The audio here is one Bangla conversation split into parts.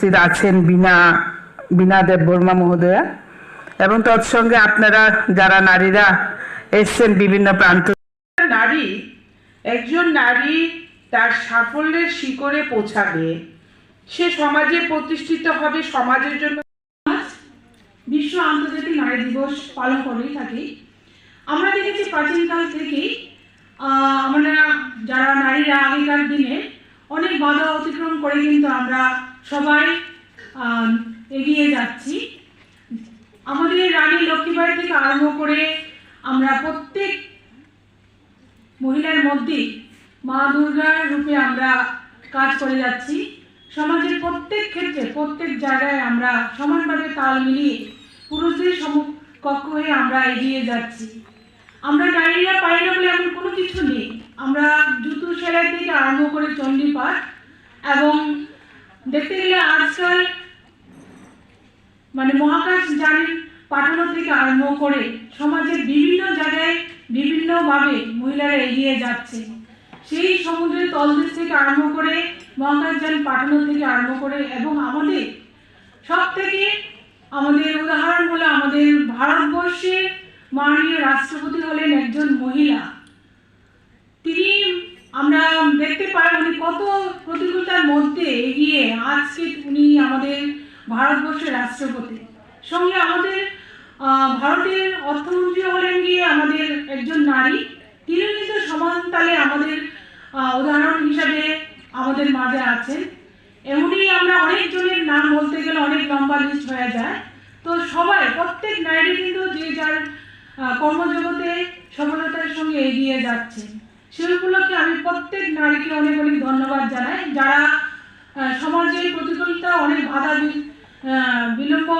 উপস্থিত আছেন বিনা বিনা দেব বর্মা মহোদয়া। এবং তৎসঙ্গে আপনারা যারা নারীরা এসছেন বিভিন্ন প্রান্ত নারী একজন নারী তার সাফল্যের শিখরে পৌঁছাবে। সে সমাজে প্রতিষ্ঠিত হবে সমাজের জন্য বিশ্ব আন্তর্জাতিক নারী দিবস পালন করে থাকি। আমরা দেখেছি প্রাচীনকাল থেকেই আহ, আমরা যারা নারীরা আগেকার দিনে অনেক বাধা অতিক্রম করে কিন্তু আমরা সবাই এগিয়ে যাচ্ছি। আমাদের রানী লক্ষ্মীবাই থেকে আরম্ভ করে আমরা প্রত্যেক মহিলার মধ্যে মা দুর্গার রূপে আমরা কাজ করে যাচ্ছি। সমাজের প্রত্যেক ক্ষেত্রে, প্রত্যেক জায়গায় আমরা সমানভাবে তাল মিলিয়ে পুরুষদের সমকক্ষ হয়ে আমরা এগিয়ে যাচ্ছি। আমরা নারীরা পারি না বলে এমন কোনো কিছু নেই আমরা জুতো সেলাই থেকে আরম্ভ করে চণ্ডীপাঠ এবং দেখতে গেলে আজকাল মানে মহাকাশ যান পাঠানো থেকে আরম্ভ করে সমাজের বিভিন্ন জায়গায় বিভিন্নভাবে মহিলারা এগিয়ে যাচ্ছে। সেই সমুদ্রের তলদেশ থেকে আরম্ভ করে মহাকাশ যান পাঠানো থেকে আরম্ভ করে এবং আমাদের সব থেকে আমাদের উদাহরণ হলো আমাদের ভারতবর্ষের মাননীয় রাষ্ট্রপতি হলেন একজন মহিলা তিনি আমরা দেখতে পাই উনি কত প্রতিকূলতার এগিয়ে আজকে উনি আমাদের ভারতবর্ষের রাষ্ট্রপতি। সঙ্গে আমাদের ভারতের অর্থমন্ত্রী হলেন গিয়ে আমাদের একজন নারী। তিনি কিন্তু সমান তালে আমাদের উদাহরণ হিসাবে আমাদের মাঝে আছেন। এমনই আমরা অনেকজনের নাম বলতে গেলে অনেক লম্বা লিস্ট হয়ে যায়। তো সবাই, প্রত্যেক নারী কিন্তু যে যার কর্মজগতে সফলতার সঙ্গে এগিয়ে যাচ্ছে। সেই উপলক্ষে আমি প্রত্যেক নারীকে অনেক অনেক ধন্যবাদ জানাই। যারা সমাজের প্রতিকূলতা অনেক বাধা বিলম্ব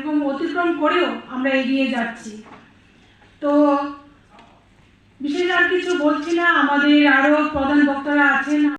এবং অতিক্রম করেও আমরা এগিয়ে যাচ্ছি। তো বিশেষ আর কিছু বলছি না, আমাদের আরও প্রধান বক্তারা আছেন।